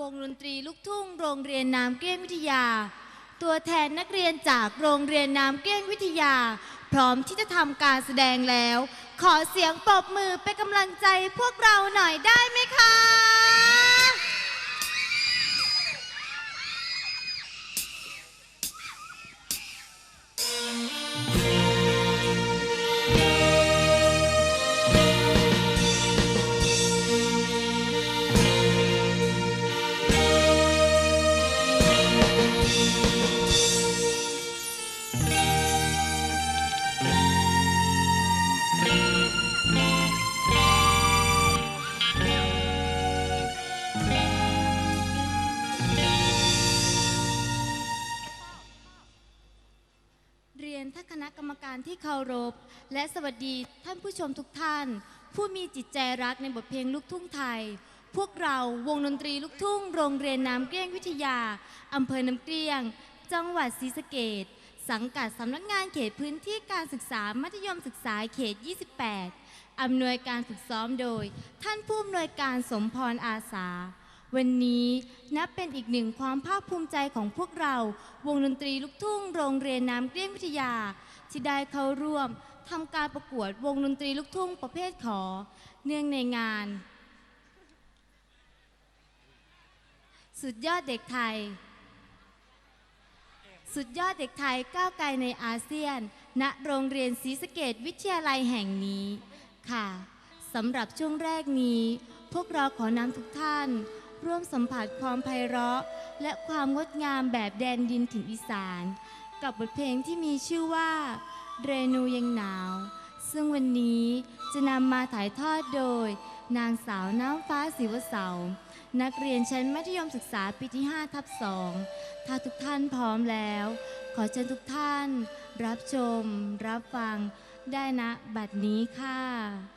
วงดนตรีลูกทุ่งโรงเรียนน้ำเกลี้ยงวิทยา ตัวแทนนักเรียนจากโรงเรียนน้ำเกลี้ยงวิทยา พร้อมที่จะทำการแสดงแล้ว ขอเสียงปรบมือเป็นกำลังใจพวกเราหน่อยได้ไหมคะ และสวัสดีท่านผู้ชมทุกท่าน ผู้มีจิตใจรักในบทเพลงลูกทุ่งไทย พวกเราวงดนตรีลูกทุ่ง โรงเรียนน้ำเกลี้ยงวิทยาอำเภอน้ำเกลี้ยง จังหวัดศรีสะเกดสังกัดสำนักงานเขตพื้นที่การศึกษามัธยมศึกษาเขต 28 อำนวยการฝึกซ้อมโดย ท่านผู้อำนวยการสมพรอาสา วันนี้นับเป็นอีกหนึ่งความภาคภูมิใจของพวกเรา วงดนตรีลูกทุ่ง โรงเรียนน้ำเกลี้ยงวิทยา ที่ได้เข้าร่วม ทำการประกวดวงดนตรีลูกทุ่งประเภทขอ เนื่องในงาน สุดยอดเด็กไทย สุดยอดเด็กไทยก้าวไกลในอาเซียน ณโรงเรียนศรีสะเกดวิทยาลัยแห่งนี้ค่ะสำหรับช่วงแรกนี้ พวกเราขอนำทุกท่าน ร่วมสัมผัสความไพเราะ และความงดงามแบบแดนดินถิ่นอีสาน กับบทเพลงที่มีชื่อว่า เรนูยังหนาว ซึ่งวันนี้จะนำมาถ่ายทอดโดย นางสาวน้ำฟ้าศิวเสา นักเรียนชั้นมัธยมศึกษาปีที่ 5 ทับ 2 ถ้าทุกท่านพร้อมแล้ว ขอเชิญทุกท่าน รับชม รับฟังได้นะบัดนี้ค่ะ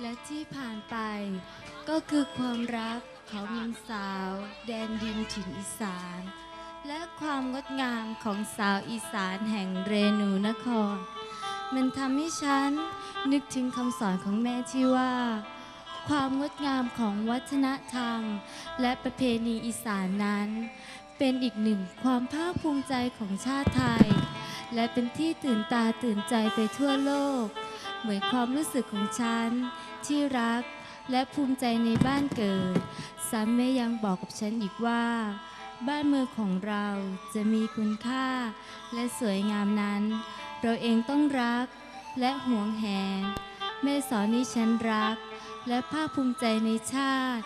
และที่ผ่านไปก็คือความรักของหญิงสาว แดนดินถิ่นอีสาน และความงดงามของสาวอีสานแห่งเรนูนคร มันทำให้ฉันนึกถึงคำสอนของแม่ที่ว่า ความงดงามของวัฒนธรรม และประเพณีอีสานนั้น เป็นอีกหนึ่งความภาคภูมิใจของชาติไทย และเป็นที่ตื่นตาตื่นใจไปทั่วโลก เหมือนความรู้สึกของฉัน ที่รักและภูมิใจในบ้านเกิด ซ้ำแม่ยังบอกกับฉันอีกว่า บ้านเมืองของเราจะมีคุณค่า และสวยงามนั้น เราเองต้องรักและหวงแหนแม่สอนให้ฉันรัก และภาคภูมิใจในชาติ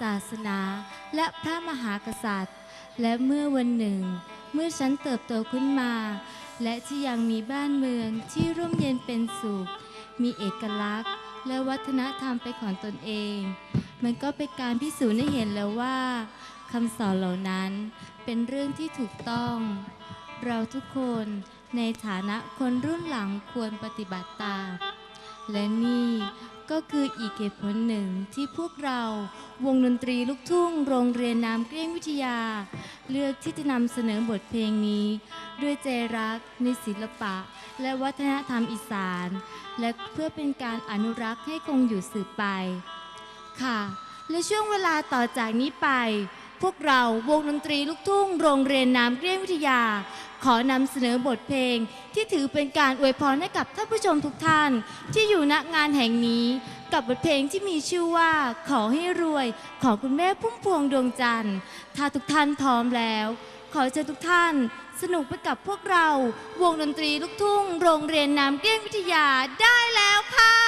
ศาสนา และพระมหากษัตริย์ และเมื่อวันหนึ่ง เมื่อฉันเติบโตขึ้นมา และที่ยังมีบ้านเมืองที่ร่มเย็นเป็นสุข มีเอกลักษณ์ และวัฒนธรรมเป็นของตนเอง มันก็เป็นการพิสูจน์ให้เห็นแล้วว่าคำสอนเหล่านั้นเป็นเรื่องที่ถูกต้อง เราทุกคนในฐานะคนรุ่นหลังควรปฏิบัติตาม และนี่ ก็คืออีกเหตุผลหนึ่งที่พวกเราวงดนตรีลูกทุ่ง โรงเรียนน้ำเกลี้ยงวิทยา เลือกที่จะนำเสนอบทเพลงนี้ ด้วยใจรักในศิลปะ และวัฒนธรรมอีสาน และเพื่อเป็นการอนุรักษ์ให้คงอยู่สืบไป ค่ะ และช่วงเวลาต่อจากนี้ไป พวกเราวงดนตรีลูกทุ่งโรงเรียนน้ำเกลี้ยงวิทยา ขอนำเสนอบทเพลงที่ถือเป็นการอวยพรให้กับท่านผู้ชมทุกท่าน ที่อยู่ณงานแห่งนี้ กับบทเพลงที่มีชื่อว่าขอให้รวย ของคุณแม่พุ่มพวงดวงจันทร์ ถ้าทุกท่านพร้อมแล้ว ขอเชิญทุกท่าน สนุกไปกับพวกเรา วงดนตรีลูกทุ่ง โรงเรียนน้ำเกลี้ยงวิทยาได้แล้วค่ะ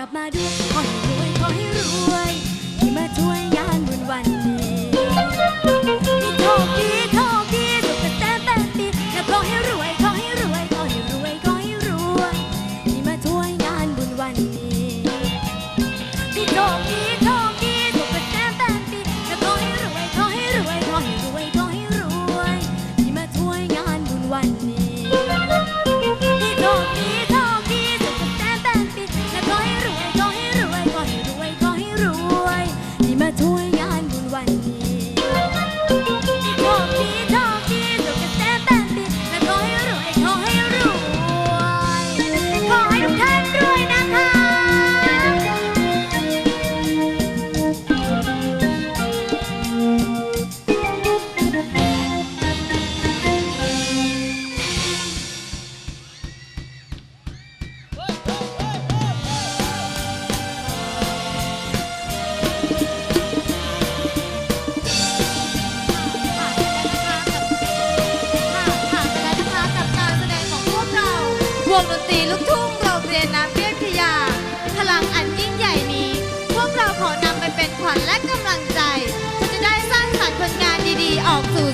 กลับมาดู All food.